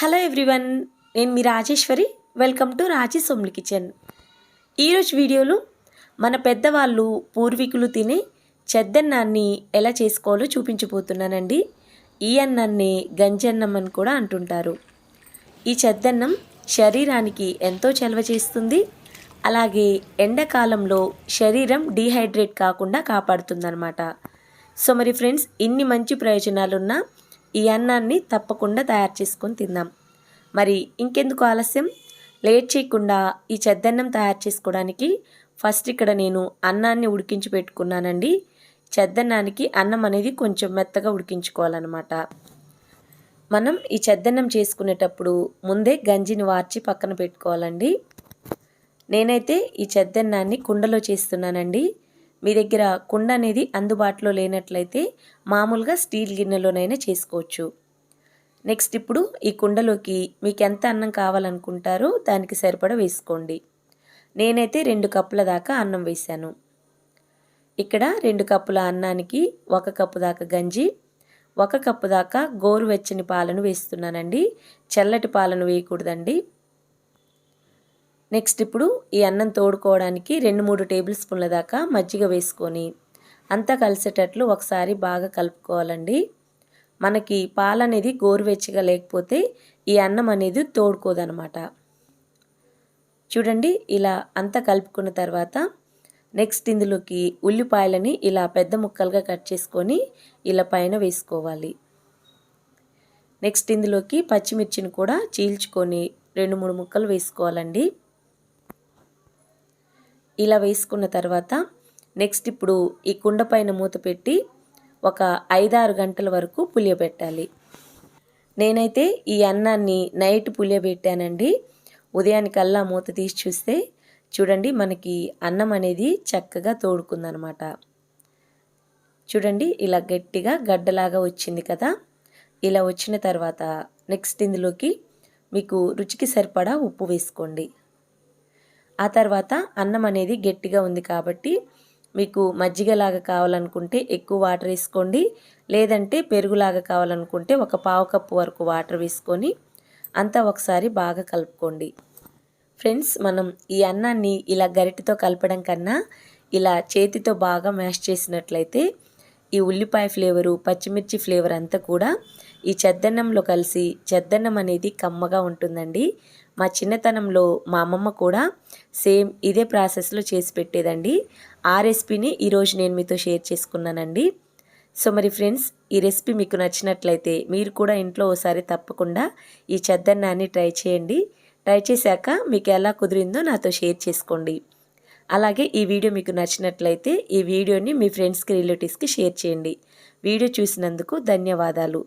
Hello everyone నేను మీ Rajeshwari. Welcome to Raji సొమ్లి కిచెన్ ఈరోజు వీడియోలో మన పెద్దవాళ్ళు పూర్వీకులు తినే చెద్దన్నాన్ని ఎలా చేసుకోవాలో చూపించబోతున్నానండి. ఈ అన్నాన్ని గంజన్నం అని కూడా అంటుంటారు. ఈ చెద్దన్నం శరీరానికి ఎంతో చలవ చేస్తుంది. అలాగే ఎండాకాలంలో శరీరం డీహైడ్రేట్ కాకుండా కాపాడుతుందన్నమాట. సో మరి ఫ్రెండ్స్ ఇన్ని మంచి ప్రయోజనాలున్నా ఈ అన్నాన్ని తప్పకుండా తయారు చేసుకొని తిందాం. మరి ఇంకెందుకు ఆలస్యం? లేట్ చేయకుండా ఈ చెద్దన్నం తయారు చేసుకోవడానికి ఫస్ట్ ఇక్కడ నేను అన్నాన్ని ఉడికించి పెట్టుకున్నానండి. చెద్దన్నానికి అన్నం అనేది కొంచెం మెత్తగా ఉడికించుకోవాలన్నమాట. మనం ఈ చెద్దన్నం చేసుకునేటప్పుడు ముందే గంజిని వార్చి పక్కన పెట్టుకోవాలండి. నేనైతే ఈ చెద్దన్నాన్ని కుండలో చేస్తున్నానండి. మీ దగ్గర కుండ అనేది అందుబాటులో లేనట్లయితే మామూలుగా స్టీల్ గిన్నెలోనైనా చేసుకోవచ్చు. నెక్స్ట్ ఇప్పుడు ఈ కుండలోకి మీకు ఎంత అన్నం కావాలనుకుంటారో దానికి సరిపడా వేసుకోండి. నేనైతే రెండు కప్పుల దాకా అన్నం వేశాను. ఇక్కడ రెండు కప్పుల అన్నానికి ఒక కప్పు దాకా గంజి ఒక కప్పు దాకా గోరువెచ్చని పాలను వేస్తున్నానండి. చల్లటి పాలను వేయకూడదండి. నెక్స్ట్ ఇప్పుడు ఈ అన్నం తోడుకోవడానికి రెండు మూడు టేబుల్ స్పూన్ల దాకా మజ్జిగ వేసుకొని అంతా కలిసేటట్లు ఒకసారి బాగా కలుపుకోవాలండి. మనకి పాలు అనేది గోరువెచ్చగా లేకపోతే ఈ అన్నం అనేది తోడుకోదనమాట. చూడండి ఇలా అంతా కలుపుకున్న తర్వాత నెక్స్ట్ ఇందులోకి ఉల్లిపాయలని ఇలా పెద్ద ముక్కలుగా కట్ చేసుకొని ఇలా పైన వేసుకోవాలి. నెక్స్ట్ ఇందులోకి పచ్చిమిర్చిని కూడా చీల్చుకొని రెండు మూడు ముక్కలు వేసుకోవాలండి. ఇలా వేసుకున్న తర్వాత నెక్స్ట్ ఇప్పుడు ఈ కుండ పైన మూత పెట్టి ఒక ఐదారు గంటల వరకు పులియబెట్టాలి. నేనైతే ఈ అన్నాన్ని నైట్ పులియబెట్టానండి. ఉదయానికల్లా మూత తీసి చూస్తే చూడండి మనకి అన్నం అనేది చక్కగా తోడుకుందనమాట. చూడండి ఇలా గట్టిగా గడ్డలాగా వచ్చింది కదా. ఇలా వచ్చిన తర్వాత నెక్స్ట్ ఇందులోకి మీకు రుచికి సరిపడా ఉప్పు వేసుకోండి. ఆ తర్వాత అన్నం అనేది గట్టిగా ఉంది కాబట్టి మీకు మజ్జిగలాగా కావాలనుకుంటే ఎక్కువ వాటర్ వేసుకోండి. లేదంటే పెరుగులాగా కావాలనుకుంటే ఒక పావు కప్పు వరకు వాటర్ వేసుకొని అంతా ఒకసారి బాగా కలుపుకోండి. ఫ్రెండ్స్ మనం ఈ అన్నాన్ని ఇలా గరిటెతో కలపడం కన్నా ఇలా చేతితో బాగా మ్యాష్ చేసినట్లయితే ఈ ఉల్లిపాయ ఫ్లేవరు పచ్చిమిర్చి ఫ్లేవర్ అంతా కూడా ఈ చెద్దన్నంలో కలిసి చెద్దన్నం అనేది కమ్మగా ఉంటుందండి. మా చిన్నతనంలో మా అమ్మమ్మ కూడా సేమ్ ఇదే ప్రాసెస్లో చేసి పెట్టేదండి. ఆ రెసిపీని ఈరోజు నేను మీతో షేర్ చేసుకున్నానండి. సో మరి ఫ్రెండ్స్ ఈ రెసిపీ మీకు నచ్చినట్లయితే మీరు కూడా ఇంట్లో ఒకసారి తప్పకుండా ఈ చెద్దన్నాన్ని ట్రై చేయండి. ట్రై చేశాక మీకు ఎలా కుదిరిందో నాతో షేర్ చేసుకోండి. అలాగే ఈ వీడియో మీకు నచ్చినట్లయితే ఈ వీడియోని మీ ఫ్రెండ్స్కి రిలేటివ్స్కి షేర్ చేయండి. వీడియో చూసినందుకు ధన్యవాదాలు.